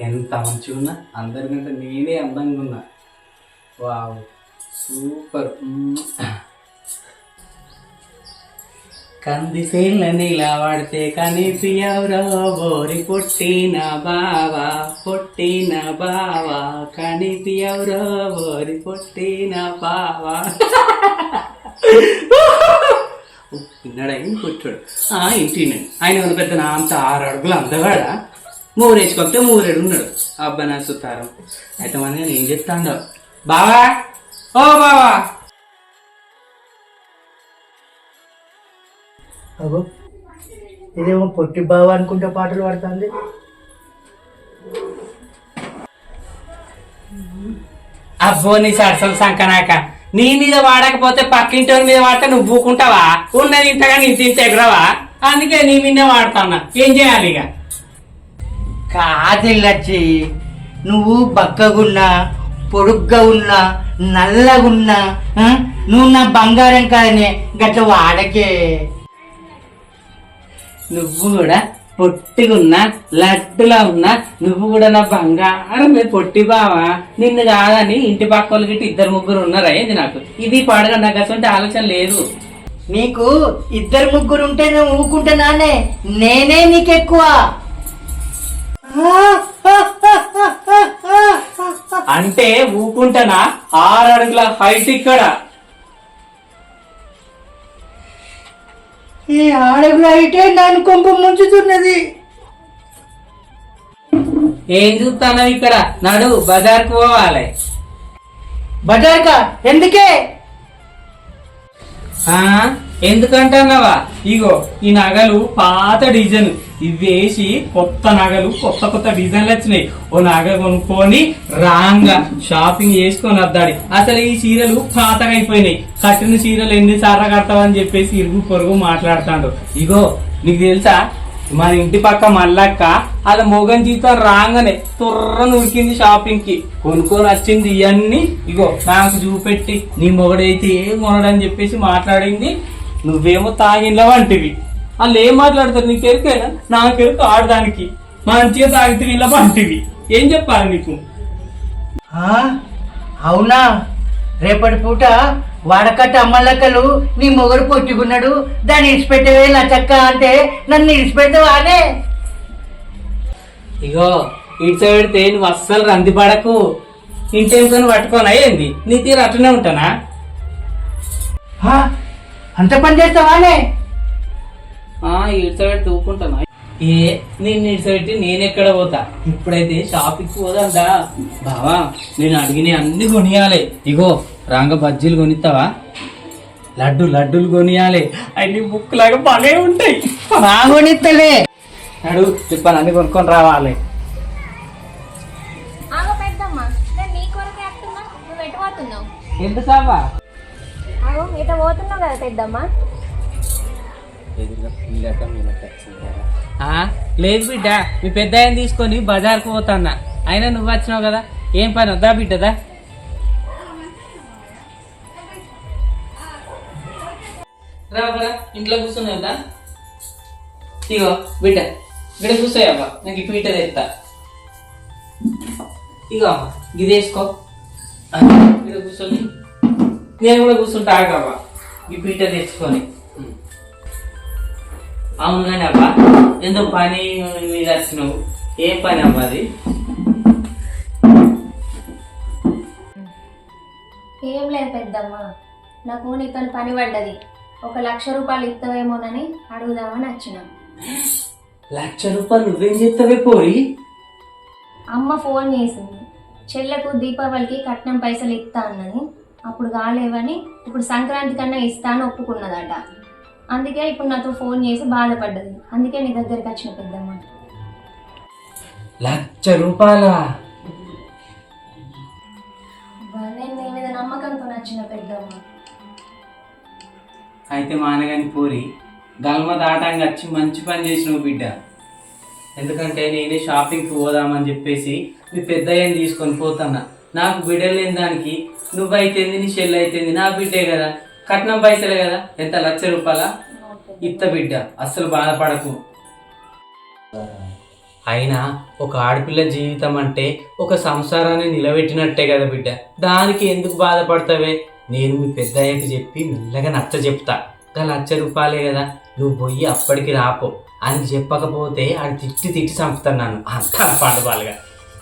ఎంత మంచిగా ఉన్నా అందరికంటే నేనే అందంగా ఉన్నా. Wow super. కంది సేళ్ళని ఇలా వాడితే కనీసి ఎవరో బోరి పొట్టిన బావా పొట్టిన బావా కనీసి ఎవరో బోరి పొట్టిన బావా. విన్నాడా ఏం కూర్చోడు. ఆ ఆయన పెద్ద నా అంత ఆరు అడుగులు అందగాడా మూరేసుకోకపోతే మూరేడు ఉన్నాడు. అబ్బా నా సుతారం. అయితే మన నేను ఏం చెప్తాను బావా? ఓ బావా! అగో ఇదేమో పొట్టి బావ అనుకుంటే పాటలు పాడుతుంది. అబ్బో నీ సరసం సంకనాక. నీ మీద వాడకపోతే పక్కింటి మీద వాడితే నువ్వు ఊకుంటావా? ఉన్నది ఇంతగా నీ తింటే ఎగరవా? అందుకే నీ మీద వాడుతున్నా. ఏం చేయాలి ఇక? కాదెళ్ళచ్చి నువ్వు బక్కగున్నా పొడుగ్గా ఉన్నా నల్లగున్నా నువ్వు నా బంగారం కాదనే గట్ల వాడకే. నువ్వు కూడా పొట్టిగున్నా లడ్డులా ఉన్నా నువ్వు కూడా నా బంగారం మీద పొట్టి బావా. నిన్ను కాదని ఇంటి పక్క వాళ్ళు గిట్ట ఇద్దరు ముగ్గురు ఉన్నారా ఏంది నాకు? ఇది పాడగా నాకు అసలు ఆలోచన లేదు. నీకు ఇద్దరు ముగ్గురు ఉంటే నేను ఊకుంటున్నానే నేనే నీకెక్కువ. అంటే ఊకుంటానా? ఆరు అడుగుల హైట్ ఇక్కడ. ఈ ఆడగులు అయితే నన్ను కొంప ముంచుతున్నది. ఏం చూస్తాను ఇక్కడ? నడు బజార్కు పోవాలి. బజార్కా? ఎందుకే? ఆ? ఎందుకంటున్నావా? ఇగో ఈ నగలు పాత డిజైన్. ఇవి వేసి కొత్త నగలు కొత్త కొత్త డిజైన్లు వచ్చినాయి. ఓ నగ కొనుక్కొని రాంగా షాపింగ్ చేసుకొని వద్దాడి. అసలు ఈ చీరలు పాతగా అయిపోయినాయి. కట్టిన చీరలు ఎన్నిసార్లు కడతావని చెప్పేసి ఇరుగు పొరుగు మాట్లాడుతాడు. ఇగో నీకు తెలుసా? మన ఇంటి పక్క మల్లక్క అలా మొగన్ జీతం రాగానే తుర్ర నురికింది షాపింగ్కి. కొనుక్కొని వచ్చింది ఇవన్నీ. ఇగో నాకు చూపెట్టి నీ మొగడైతే ఏం మొగడని చెప్పేసి మాట్లాడింది. నువ్వేమో తాగిన వంటివి. వాళ్ళు ఏం మాట్లాడతారు? నీకు ఎరుకేనా నాకు ఎరుకు ఆడడానికి. మంచిగా తాగితే వీళ్ళ వంటివి. ఏం చెప్పాలి నీకు? అవునా? రేపటి పూట వాడకట్ట అమ్మలక్కలు నీ మొగడు పొట్టుకున్నాడు. దాన్ని ఇడిచిపెట్టవే నా చక్క అంటే నన్ను ఇడిచిపెట్టవానే ఇగో ఇటు పెడితే నువ్వు అస్సలు రంది పడకు. ఇంటేంకొని పట్టుకోనా? ఏంది? నీ తీరు అట్లనే ఉంటానా? అంత పని చేస్తావానే? తూకుంటానా. ఏ నేను ఇటు సైడ్ నేను ఎక్కడ పోతా? ఇప్పుడైతే షాపింగ్ పోదందా? బావా నేను అడిగిన అన్ని కొనియాలి. ఇగో రాంగ బజ్జీలు కొనిస్తావా లడ్డు లడ్డూలు కొనియాలి. అన్ని బుక్ లాగా బాగా ఉంటాయి బాగునిత్తలే అడు చెప్పాను అన్ని కొనుక్కొని రావాలి. ఆగో ఎటు పోతున్నావు కదా పెద్దమ్మ? ఆ, లేదు బిడ్డ మీ పెద్ద ఆయన తీసుకొని బజార్కు పోతాన్నా. అయినా నువ్వు వచ్చినావు కదా ఏం పని వద్దా బిడ్డదా? రా రా ఇంట్లో కూర్చున్నావు కదా ఇగో బిడ్డ ఇక్కడ కూర్చోయవ్వా నాకు ఈ పీట తెస్తా ఇగో అమ్మ ఇది వేసుకో ఇక్కడ కూర్చొని నేను కూడా కూర్చుంటా ఆగవ్వా ఈ పీట తెచ్చుకొని. ఉం. అవును కానీ అబ్బా ఎందుకు పని మీద వచ్చినావు? ఏం పని అబ్బా అది? ఏం లేదు పెద్దమ్మ. నాకు నీతో పని పడ్డది. ఒక లక్ష రూపాయలు ఇస్తావేమోనని అడుగుదామని వచ్చిన. లక్ష రూపాయలు నువ్వేం చెప్తావే పోయి? అమ్మ ఫోన్ చేసింది. చెల్లెకు దీపావళికి కట్నం పైసలు ఇస్తా అన్నది. అప్పుడు కాలేవని ఇప్పుడు సంక్రాంతి కన్నా ఇస్తా అని ఒప్పుకున్నదట. అందుకే ఇప్పుడు నాతో ఫోన్ చేసి బాధపడ్డది. అందుకే నీ దగ్గరికి వచ్చిన పెద్దమ్మ. లక్ష రూపాయల. నేను నీ మీద నమ్మకంతో నచ్చిన పెద్దమ్మ. అయితే మానగాని పోరి గల్మ దాటాంగా వచ్చి మంచి పని చేసినావు బిడ్డ. ఎందుకంటే నేనే షాపింగ్కి పోదామని చెప్పేసి మీ పెద్దయ్యని తీసుకొని పోతున్నా. నాకు బిడ్డలు లేని దానికి నువ్వైతేంది నీ చెల్లి అయితేంది నా బిడ్డే కదా. కట్నం పైసలే కదా. ఎంత? లక్ష రూపాయల? ఇత్త బిడ్డ. అస్సలు బాధపడకు. అయినా ఒక ఆడపిల్ల జీవితం అంటే ఒక సంసారాన్ని నిలబెట్టినట్టే కదా బిడ్డ. దానికి ఎందుకు బాధపడతావే? నేను మీ పెద్దయ్యకి చెప్పి మెల్లగా నచ్చ చెప్తా. ఇంకా లక్ష రూపాయలే కదా. నువ్వు పోయి అప్పటికి రాపో. అని చెప్పకపోతే ఆడు తిట్టి తిట్టి చంపుతాను నన్ను. అంతా పండుగలుగా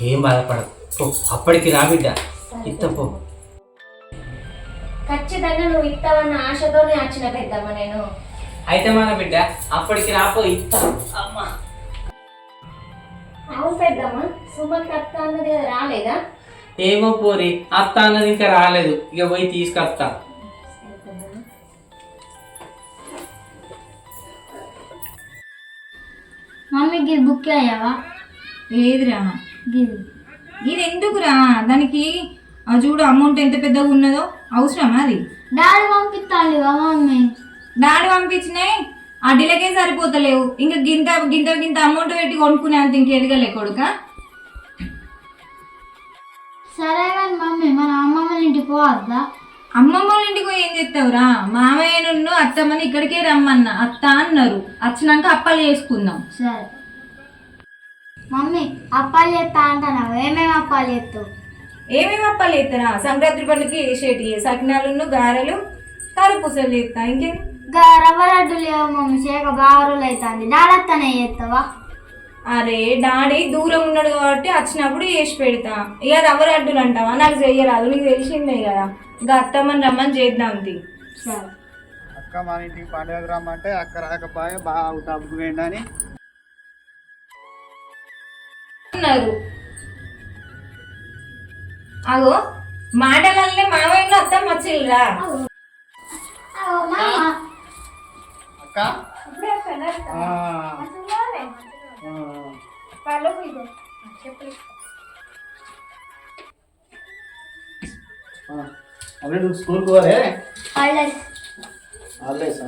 ఏం బాధపడదు పో అప్పటికి రా బిడ్డ. ఇత్తపో ఖచ్చితంగా నువ్వు ఇస్తావన్న ఆశతోనే వచ్చిన పెద్దమ్మ నేను. అయితే మన బిడ్డ అప్పటికి రాపో ఇస్తా అమ్మా. అవును పెద్దమ్మ సుమన్ కత్త అన్నది రాలేదా? ఏమో పోరి అత్త అన్నది ఇంకా రాలేదు. ఇక పోయి తీసుకొస్తా. మమ్మీకి బుక్ అయ్యావా ఏదిరా గిది. ఇది ఎందుకురా దానికి ఆ చూడు అమౌంట్ ఎంత పెద్దగా ఉన్నదో అవసరమా అది? డాడీ పంపిస్తాను మమ్మీ. డాడీ పంపించినాయి అడ్డీలకే సరిపోతలేవు. ఇంకా గింత గింత గింత అమౌంట్ పెట్టి కొనుక్కునే అంత ఇంకెదగలే కొడుక? సరే కానీ మమ్మీ మన అమ్మమ్మ ఇంటికి పోవద్దా? అమ్మమ్మ ఇంటికి పోయి ఏం చేస్తావురా? మామయ్య నుండి అత్తమ్మని ఇక్కడికే రమ్మన్నా. అత్త అన్నారు. వచ్చినాక అప్పాలు చేసుకుందాం. సరే. మమ్మీ అప్పాలు చేస్తా అంటున్నావు ఏమేమి అప్పాలు చేస్తావు? ఏమేమి అప్పాలు చేస్తారా సంక్రాంతి పండుగకి వేసేటి సకినాలు గారెలు కారపూసలు చేస్తా. ఇంకేం? ఇంకా రవ్వ లేవు మమ్మీ చేక బాగా రోజులు అవుతుంది డాడత్తనే చేస్తావా? అరే డాడీ దూరం ఉన్నాడు కాబట్టి వచ్చినప్పుడు చేసి పెడతా. ఇక రవ్వ లడ్డులు అంటావా? నాకు చెయ్యరాదు నీకు తెలిసిందే కదా. ఇంకా అత్తమ్మని రమ్మని చేద్దాం అక్క మన ఇంటికి పండుగ రమ్మంటే అక్క రాకపోయే బాగా డబ్బు వేయండి అన్నారు అగో మాటలల్లే మావయ్య అత్తమ్మ వచ్చిల్రా? నువ్వు స్కూల్కి హాలిడేస్.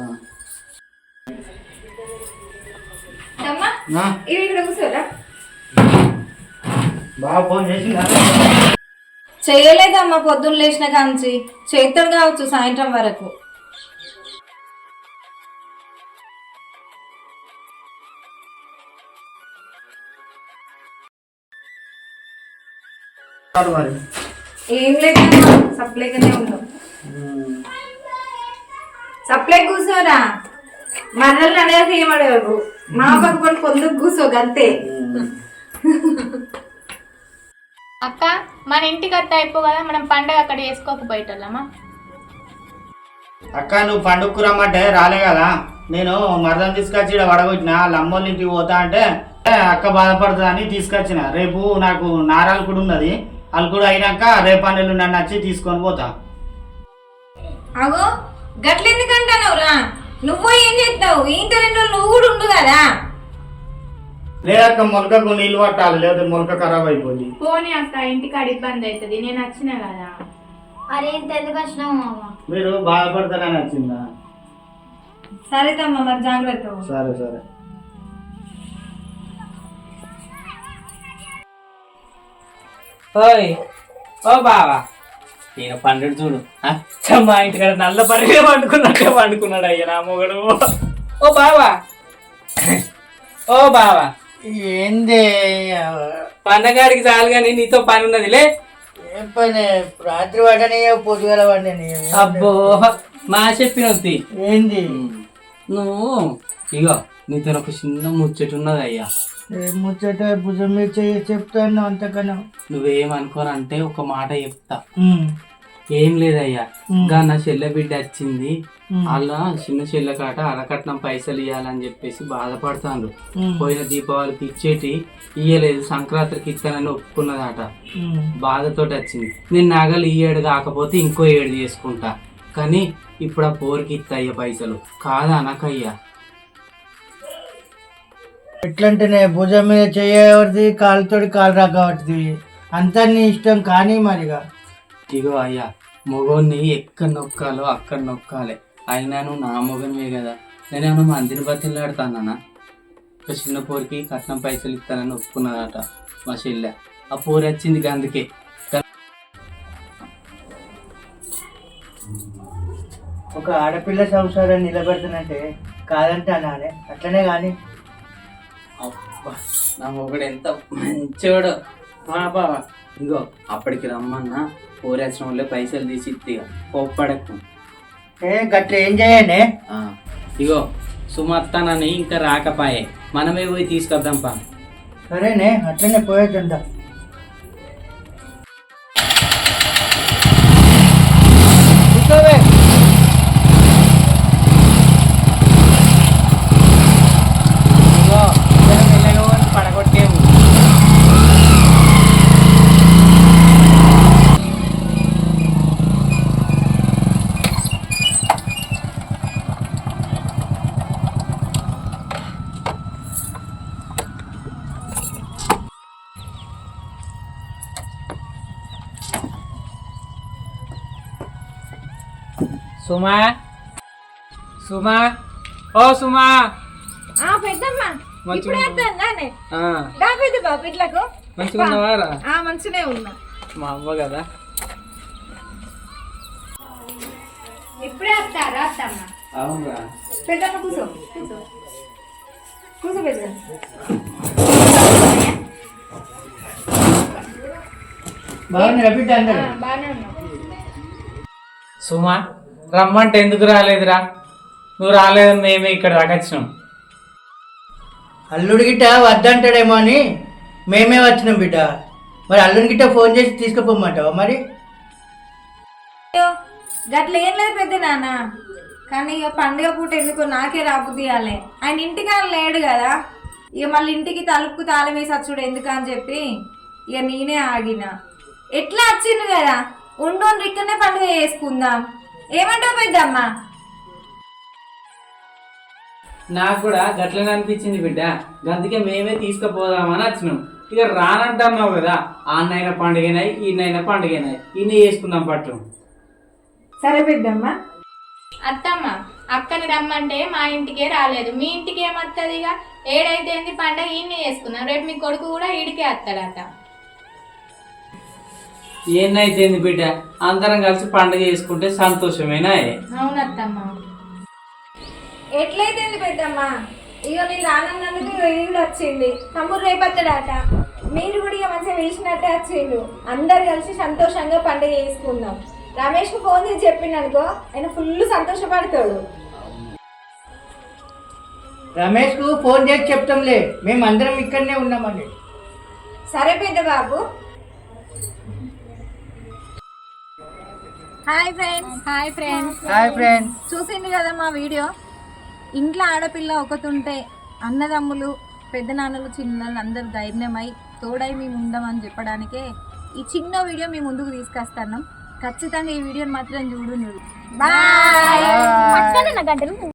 ఇది ఇక్కడ కూర్చోరా? బాగా ఫోన్ చేసిందా? చేయలేదమ్మా పొద్దున్న లేచిన కాంచి. చేస్తాడు కావచ్చు సాయంత్రం వరకు. మరి. ఏం లేదమ్మా సప్లైగానే ఉన్నాం. సప్లై కూర్చోరా. మరలు అడగక ఏం అడగకు మా పక్క పొందుకు కూర్చో అంతే. అక్క మన ఇంటికి అత్త అయిపో కదా మనం పండగ అక్కడ చేసుకోకపోయేటోళ్ళమా? అక్క నువ్వు పండుగకు రమ్మంటే రాలే కదా. నేను మరదం తీసుకొచ్చి ఇక్కడ వడగొట్టిన వాళ్ళ అమ్మోళ్ళ ఇంటికి పోతా అంటే "ఏ, అక్క బాధపడుతుందని తీసుకొచ్చిన. రేపు నాకు నారాలు కూడా ఉన్నది. వాళ్ళు కూడా అయినాక రేపు అన్నెల్లు నన్ను వచ్చి తీసుకొని పోతా. అగో గట్లెందుకంటానవురా నువ్వు ఏం చేస్తావు? ఇంత రెండు రోజులు నువ్వు కూడా ఉండు కదా. లేదక్క మొలకకు నీళ్ళు పట్టాలి లేదా మొలక ఖరాబ్ అయిపోయింది. పోనీ అక్క ఇంటికాడ ఇబ్బంది అవుతుంది నేను వచ్చిన కదా. మరి ఇంత ఎందుకు వచ్చినావు మామ? మీరు బాధపడతారని వచ్చిందా? సరే తమ్మ మరి జాగ్రత్త. సరే సరే. ఓయ్ ఓ బావా. నేను పండుగ చూడు. అచ్చ మా ఇంటికాడ నల్ల పరిగే పండుకున్నట్టే పండుకున్నాడు అయ్యా నా మొగడు. ఓ బావా. ఓ బావా. ఏంది? పండగాడికి చాలు కానీ నీతో పని ఉన్నది లే ఏం పని? రాత్రి పడని పొద్దుగల పడని అబ్బో మా చెప్పినొద్ది. ఏంది? నువ్వు ఇగో నీతో ఒక చిన్న ముచ్చట ఉన్నది అయ్యా. ఏం ముచ్చట? భుజం మీద చెప్తాను అంతకన్నా. నువ్వేమనుకోనంటే ఒక మాట చెప్తా. ఏం లేదయ్యా. ఇంకా నా చెల్లె బిడ్డ వచ్చింది. అలా చిన్న చెల్లె కాట అరకట్నం పైసలు ఇవ్వాలని చెప్పేసి బాధపడతాను పోయిన దీపావళికి ఇచ్చేటి ఇయ్యలేదు సంక్రాంతికి ఇస్తానని ఒప్పుకున్నదట. బాధతోటి వచ్చింది. నేను నగలు ఈ ఏడు కాకపోతే ఇంకో ఏడు చేసుకుంటా. కానీ ఇప్పుడు ఆ పోరికి ఇత్తయ్య పైసలు. కాదా అనకయ్యా? ఎట్లంటేనే భుజం మీద చేయవరిది కాలుతోటి కాలు రాకవటిది అంతా నీ ఇష్టం కానీ మరిగా. ఇగో అయ్యా మొగోన్ని ఎక్కడ నొక్కాలో అక్కడ నొక్కాలి అయినా నువ్వు నా మొగనివే కదా. నేనేమన్నా మందిని బతిలాడుతానా ఒక చిన్న పోరికి కట్నం పైసలు ఇస్తానని ఒప్పుకున్నదట మా చెల్లె. ఆ పోరి వచ్చింది అందుకే. ఒక ఆడపిల్ల సంసారాన్ని కాదంటే అనాలే అట్లనే కానీ నా మొగుడు ఎంత మంచోడు. బాబా ఇంకో అప్పటికి రమ్మన్నా పోరేసిన వాళ్ళే పైసలు తీసి ఇత్తి కోప్పడకు. ఏ గట్ల ఏం చేయనే ఇగో సుమత్తానని ఇంకా రాకపాయే. మనమే పోయి తీసుకొద్దాం పా. సరేనే అట్లనే పోయేద్దా సుమా సుమా ఓ సుమా ఆ పెద్దమ్మ మంచిగా ఇప్పుడే వస్తాను ఆ, దా పెద్ద బాబు ఇట్లకు మంచిగా ఉన్నవారా ఆ మంచినే ఉన్నా. మా అవ్వ కదా. ఇప్పుడే వస్తారా అత్తమ్మ అవునా పెద్దమ్మ కూర్చో కూర్చో. కూర్చో పెద్ద బాగుంది బిడ్డ అందరు? బాగానే ఉన్నావు సుమా. రమ్మంటే ఎందుకు రాలేదురా? నువ్వు రాలేదని మేమే ఇక్కడ దాకా వచ్చినాం. అల్లుడి గిట్ట వద్దంటాడేమో అని మేమే వచ్చినాం బిడ్డ. మరి అల్లుడి గిట్ట ఫోన్ చేసి తీసుకుపోమంటావా మరి? అయ్యో గట్ల ఏం లేదు పెద్ద నాన్న. కానీ ఇక పండుగ పూట ఎందుకో నాకే రాపు తీయాలి ఆయన ఇంటికాడ లేడు కదా. ఇక మళ్ళీ ఇంటికి తలుపుకు తాళం వేసి వచ్చుడు ఎందుకు అని చెప్పి ఇక నేనే ఆగిన. ఎట్లా వచ్చిండు కదా? ఉండు ఉండు ఇక్కడనే పండుగ చేసుకుందాం. ఏమంటావు పెద్దమ్మ నాకు కూడా గట్లనే అనిపించింది బిడ్డ. అందుకే మేమే తీసుకుపోదామని వచ్చినాం. ఇక రానంటున్నావు కదా ఆన్నైనా పండుగనాయి ఈయనైనా పండుగనాయి. ఈయన చేసుకుందాం పట్టు. సరే పెద్దమ్మ అత్తమ్మ అక్కని రమ్మంటే మా ఇంటికే రాలేదు. మీ ఇంటికి ఏమత్తది ఇక? ఏడైతే పండగ ఈయనే చేసుకుందాం. రేపు మీ కొడుకు కూడా ఈడికే వస్తాడట. ఏందైతే బిడ్డ? అందరం కలిసి పండుగ చేసుకుంటే సంతోషమేనా? అవునత్తమ్మ. ఎట్లయితే పెద్దమ్మ? ఇక నేను రానన్నందుకు కూడా వచ్చింది తమ్ముడు రేపత్తడాట. మీరు కూడా ఇక మంచిగా పిలిచినట్టే వచ్చిండు. అందరు కలిసి సంతోషంగా పండుగ చేసుకుందాం. రమేష్కి ఫోన్ చేసి చెప్పిండు అనుకో ఆయన ఫుల్ సంతోషపడతాడు. రమేష్కు ఫోన్ చేసి చెప్తాంలే. మేము అందరం ఇక్కడనే ఉన్నామండి. సరే పెద్ద బాబు hi friends. Hi friends. Hi friends. చూసింది కదా మా వీడియో? ఇంట్లో ఆడపిల్ల ఒకతుంటే అన్నదమ్ములు పెద్దనాన్నలు చిన్నలు అందరు ధైర్యమై తోడై మేము ఉండమని చెప్పడానికే ఈ చిన్న వీడియో మీ ముందుకు తీసుకొస్తున్నాం ఖచ్చితంగా ఈ వీడియోని మాత్రం చూడు బాయ్ బాయ్